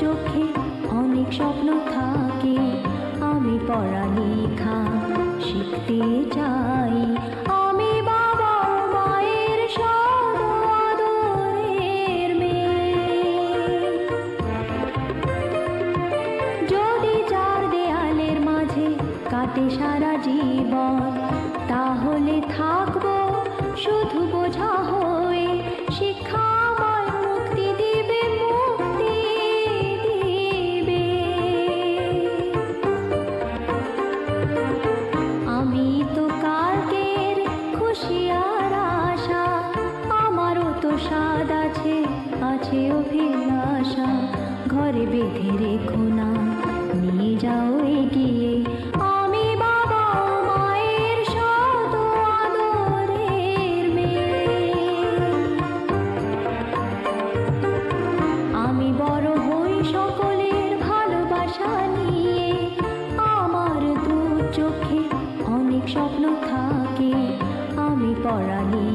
চোখে অনেক স্বপ্ন থাকে। আমি পড়ালেখা শিখতে চাই। আমি বাবা মায়ের সদ আদরের মেয়ে। যদি চার দেয়ালের মাঝে কাটে সারা জীবন, তাহলে থাকব শুধু বোঝা হয়ে শিক্ষা কাছে আছে অভিলাষা। ঘরে বেঁধে রেখো না, নিয়ে যাও এগিয়ে। আমি মায়ের মেয়ে। আমি বড় হই সকলের ভালোবাসা নিয়ে। চোখে অনেক আমি